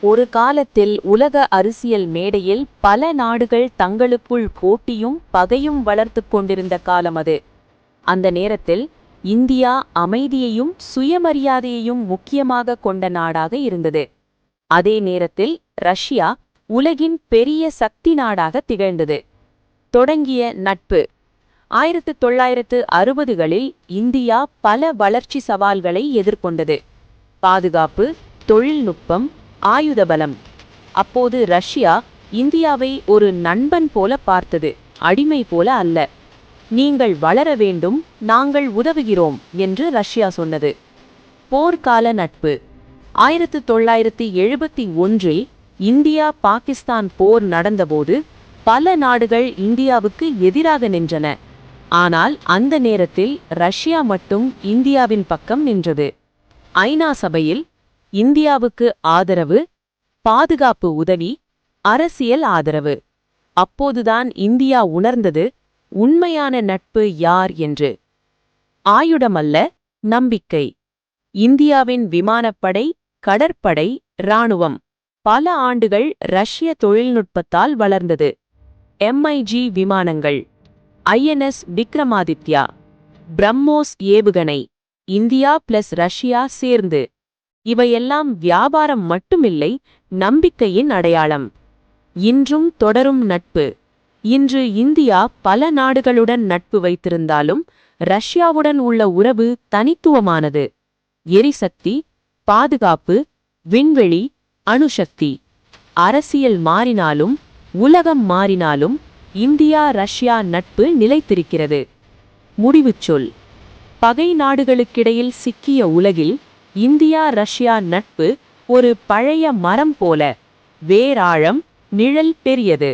ஒரு காலத்தில் உலக அரசியல் மேடையில் பல நாடுகள் தங்களுக்குள் போட்டியும் பகையும் வளர்த்துக் கொண்டிருந்த காலம் அது. அந்த நேரத்தில் இந்தியா அமைதியையும் சுயமரியாதையையும் முக்கியமாக கொண்ட நாடாக இருந்தது. அதே நேரத்தில் ரஷ்யா உலகின் பெரிய சக்தி நாடாக திகழ்ந்தது. தொடங்கிய நட்பு. ஆயிரத்து தொள்ளாயிரத்து அறுபதுகளில் இந்தியா பல வளர்ச்சி சவால்களை எதிர்கொண்டது. பாதுகாப்பு தொழில்நுட்பம் ஆயுத பலம் அப்போது ரஷ்யா இந்தியாவை ஒரு நண்பன் போல பார்த்தது அடிமை போல அல்ல. நீங்கள் வளர வேண்டும் நாங்கள் உதவுகிறோம் என்று ரஷ்யா சொன்னது. போர்க்கால நட்பு. ஆயிரத்து தொள்ளாயிரத்தி எழுபத்தி ஒன்றில் இந்தியா பாகிஸ்தான் போர் நடந்தபோது பல நாடுகள் இந்தியாவுக்கு எதிராக நின்றன. ஆனால் அந்த நேரத்தில் ரஷ்யா மட்டும் இந்தியாவின் பக்கம் நின்றது. ஐநா சபையில் இந்தியாவுக்கு ஆதரவு பாதுகாப்பு உதவி அரசியல் ஆதரவு. அப்போதுதான் இந்தியா உணர்ந்தது உண்மையான நட்பு யார் என்று. ஆயுடமல்ல நம்பிக்கை. இந்தியாவின் விமானப்படை கடற்படை இராணுவம். பல ஆண்டுகள் ரஷ்ய தொழில்நுட்பத்தால் வளர்ந்தது. எம்ஐஜி விமானங்கள். ஐஎன்எஸ் விக்ரமாதித்யா. பிரம்மோஸ் ஏவுகணை. இந்தியா பிளஸ் ரஷ்யா சேர்ந்து. இவையெல்லாம் வியாபாரம் மட்டுமில்லை நம்பிக்கையின் அடையாளம். இன்றும் தொடரும் நட்பு. இன்று இந்தியா பல நாடுகளுடன் நட்பு வைத்திருந்தாலும் ரஷ்யாவுடன் உள்ள உறவு தனித்துவமானது. எரிசக்தி பாதுகாப்பு விண்வெளி அணுசக்தி. அரசியல் மாறினாலும் உலகம் மாறினாலும் இந்தியா ரஷ்யா நட்பு நிலைத்திருக்கிறது. முடிவுச் சொல் பகை நாடுகளுக்கிடையில் சிக்கிய உலகில் இந்தியா ரஷ்யா நட்பு ஒரு பழைய மரம் போல வேராழம் நிழல் பெரியது.